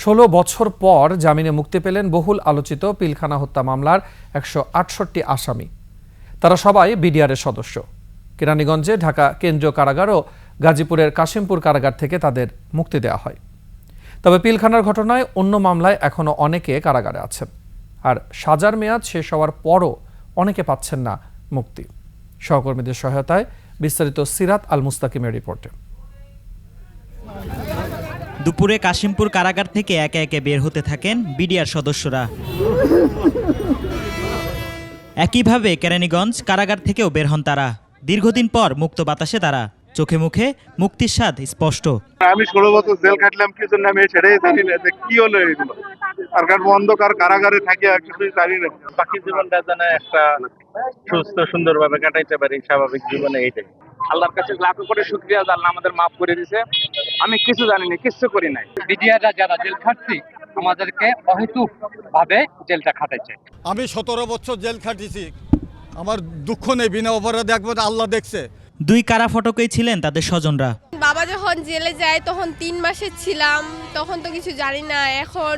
ষোলো বছর পর জামিনে মুক্তি পেলেন বহুল আলোচিত পিলখানা হত্যা মামলার একশো আটষট্টি আসামি। তারা সবাই বিডিআরের সদস্য। কেরানীগঞ্জে ঢাকা কেন্দ্রীয় কারাগার ও গাজীপুরের কাশিমপুর কারাগার থেকে তাদের মুক্তি দেওয়া হয়। তবে পিলখানার ঘটনায় অন্য মামলায় এখনও অনেকে কারাগারে আছেন। আর সাজার মেয়াদ শেষ হওয়ার পরও অনেকে পাচ্ছেন না মুক্তি। সহকর্মীদের সহায়তায় বিস্তারিত সিরাত আল মুস্তাকিমের রিপোর্টে। দুপুরে কাশিমপুর কারাগার থেকে একে একে বের হতে থাকেন বিডিআর সদস্যরা। একইভাবে কেরানীগঞ্জ কারাগার থেকেও বের হন তারা। দীর্ঘদিন পর মুক্ত বাতাসে তারা। চোখে মুখে মুক্তির স্বাদ স্পষ্ট। আমি ষোলো বছর জেল খাটলাম কি জন্য আমি সেটাই জানি না যে কি হলো এগুলো। আর কারণ অন্ধকার কারাগারে থাকি আর কিছুই জানি না। বাকি জীবনটা যেন একটা সুস্থ সুন্দরভাবে কাটাইতে পারি স্বাভাবিক জীবনে এইটাই। আল্লাহর কাছে লাখ করে শুক্রিয়া যে আল্লাহ আমাদের মাফ করে দিয়েছে আমি কিছু জানি না কিছু করি নাই। বিডিআররা যারা জেল খাটছি আমাদেরকে অহেতুক ভাবে জেলটা খাটাইছে। আমি সতেরো বছর জেল খাটিছি। আমার দুঃখ নেই বিনা অপরাধে একবার আল্লাহ দেখছে। দুই কারা ফটকেই ছিলেন তাদের স্বজনরা? বাবা যখন জেলে যায় তখন তিন মাসে ছিলাম তখন তো কিছু জানি না এখন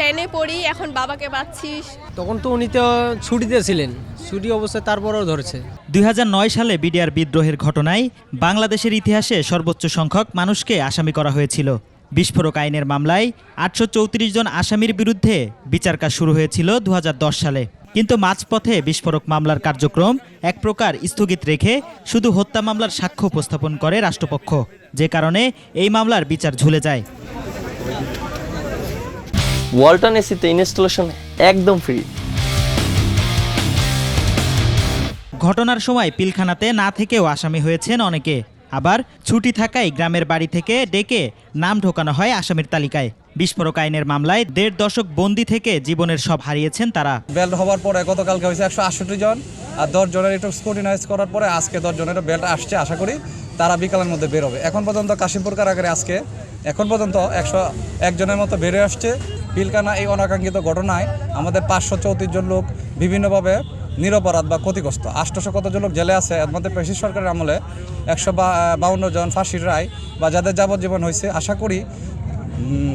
টেনে পড়ি এখন বাবাকে পাচ্ছিস। তখন তো উনি তো ছুটিতে ছিলেন। ছুটি অবস্থায় তারপরেও ধরেছে। দুই নয় সালে বিডিআর বিদ্রোহের ঘটনায় বাংলাদেশের ইতিহাসে সর্বোচ্চ সংখ্যক মানুষকে আসামি করা হয়েছিল। বিস্ফোরক আইনের মামলায় আটশো চৌত্রিশ জন আসামির বিরুদ্ধে বিচার কাজ শুরু হয়েছিল দু হাজার দশ সালে। কিন্তু মাঝপথে বিস্ফোরক মামলার কার্যক্রম এক প্রকার স্থগিত রেখে শুধু হত্যা মামলার সাক্ষ্য উপস্থাপন করে রাষ্ট্রপক্ষ। যে কারণে এই মামলার বিচার ঝুলে যায়। ওয়ালটন এসিতে ইনস্টলেশন একদম ফ্রি ঘটনার সময় পিলখানাতে না থেকেও আসামি হয়েছেন অনেকে। আবার ছুটি থাকায় গ্রামের বাড়ি থেকে ডেকে নাম ঢোকানো হয় আসামির তালিকায়। বিস্ফোরক আইনের মামলায় দেড় দশক বন্দি থেকে জীবনের সব হারিয়েছেন তারা। বেল্ট হওয়ার পরে গতকালকে হয়েছে একশো আটষট্টি জন আর দশ জনের একটু স্কুটিনাইজ করার পরে আজকে দশ জনের বেল্ট আসছে আশা করি তারা বিকালের মধ্যে বেরোবে। এখন পর্যন্ত কাশিমপুর কারাগারে আজকে এখন পর্যন্ত একশো একজনের মতো বেরিয়ে আসছে। পিলকানা এই অনাকাঙ্ক্ষিত ঘটনায় আমাদের পাঁচশো চৌত্রিশ জন লোক বিভিন্নভাবে নিরপরাধ বা ক্ষতিগ্রস্ত। আটশোশো কতজন লোক জেলে আছে মধ্যে পেশি সরকারের আমলে একশো বাউন্ন জন ফাঁসির রায় বা যাদের যাবজ্জীবন হয়েছে। আশা করি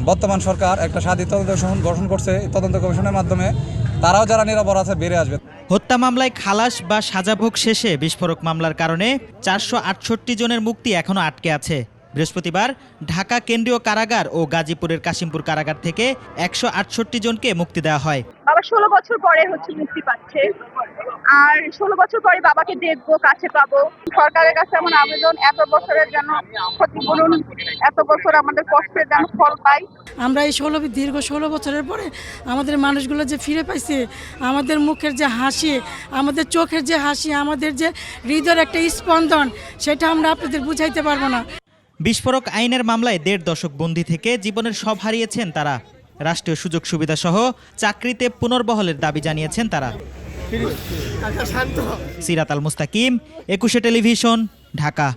বর্তমান সরকার একটা স্বাধীন তদন্ত গঠন করছে তদন্ত কমিশনের মাধ্যমে। তারাও যারা নিরাপরাধ আছে, বেড়ে আসবে। হত্যা মামলায় খালাস বা সাজাভোগ শেষে বিস্ফোরক মামলার কারণে চারশো আটষট্টি জনের মুক্তি এখনও আটকে আছে। বৃহস্পতিবার ঢাকা কেন্দ্রীয় কারাগার ও গাজীপুরের কাশিমপুর কারাগার থেকে একশো আটষট্টি জনকে মুক্তি দেওয়া হয়। বাবা ষোলো বছর পরে হচ্ছে মুক্তি পাচ্ছে। আর ষোলো বছর পরে বাবাকে দেখব কাছে পাবো। সরকারের কাছে আমার আবেদন এত বছরের যেন ক্ষতিপূরণ এত বছর আমাদের কষ্টের যেন ফল পাই। আমরা এই ষোলো দীর্ঘ ষোলো বছরের পরে আমাদের মানুষগুলো যে ফিরে পাইছে আমাদের মুখের যে হাসি আমাদের চোখের যে হাসি আমাদের যে হৃদয়ের একটা স্পন্দন সেটা আমরা আপনাদের বুঝাইতে পারব না। বিস্ফোরক আইনের মামলায় দেড় দশক বন্দি থেকে জীবনের সব হারিয়েছেন তারা। রাষ্ট্রীয় সুযোগ সুবিধা সহ চাকরিতে পুনর্বহলের দাবি জানিয়েছেন তারা। সিরাত আল মুস্তাকিম একুশে টেলিভিশন ঢাকা।